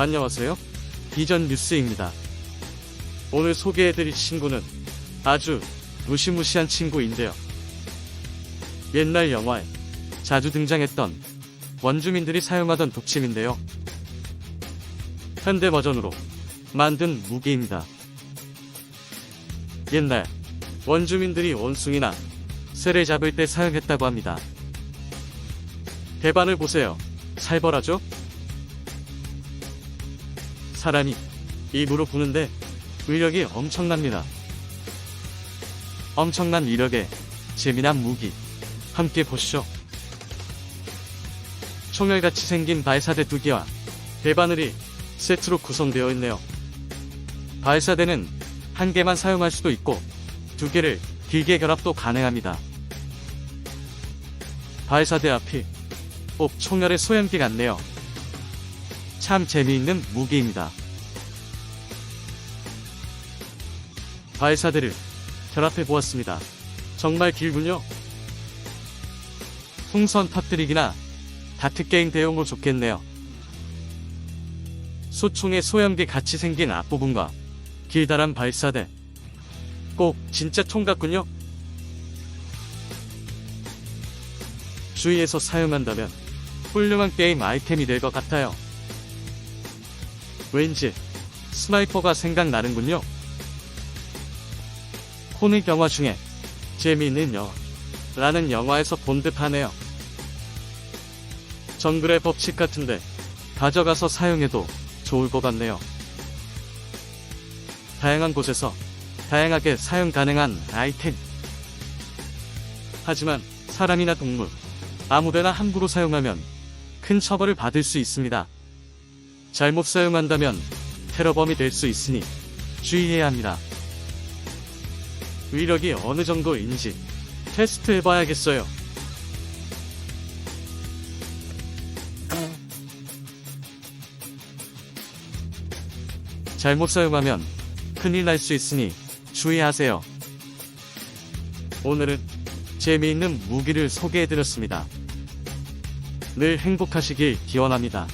안녕하세요. 비전 뉴스입니다. 오늘 소개해드릴 친구는 아주 무시무시한 친구인데요. 옛날 영화에 자주 등장했던 원주민들이 사용하던 독침인데요. 현대 버전으로 만든 무기입니다. 옛날 원주민들이 원숭이나 새를 잡을 때 사용했다고 합니다. 대반을 보세요. 살벌하죠? 사람이 입으로 부는데 위력이 엄청납니다. 엄청난 위력의 재미난 무기 함께 보시죠. 총알같이 생긴 발사대 두 개와 대바늘이 세트로 구성되어 있네요. 발사대는 한 개만 사용할 수도 있고 두 개를 길게 결합도 가능합니다. 발사대 앞이 꼭 총알의 소형기 같네요. 참 재미있는 무기입니다. 발사대를 결합해 보았습니다. 정말 길군요. 풍선 터뜨리기나 다트게임 대용으로 좋겠네요. 소총의 소형기 같이 생긴 앞부분과 길다란 발사대. 꼭 진짜 총 같군요. 주위에서 사용한다면 훌륭한 게임 아이템이 될 것 같아요. 왠지 스나이퍼가 생각나는군요. 코믹 영화 중에 재미있는 영화라는 영화에서 본 듯하네요. 정글의 법칙 같은데 가져가서 사용해도 좋을 것 같네요. 다양한 곳에서 다양하게 사용 가능한 아이템. 하지만 사람이나 동물 아무데나 함부로 사용하면 큰 처벌을 받을 수 있습니다. 잘못 사용한다면 테러범이 될 수 있으니 주의해야 합니다. 위력이 어느 정도인지 테스트 해봐야겠어요. 잘못 사용하면 큰일 날 수 있으니 주의하세요. 오늘은 재미있는 무기를 소개해드렸습니다. 늘 행복하시길 기원합니다.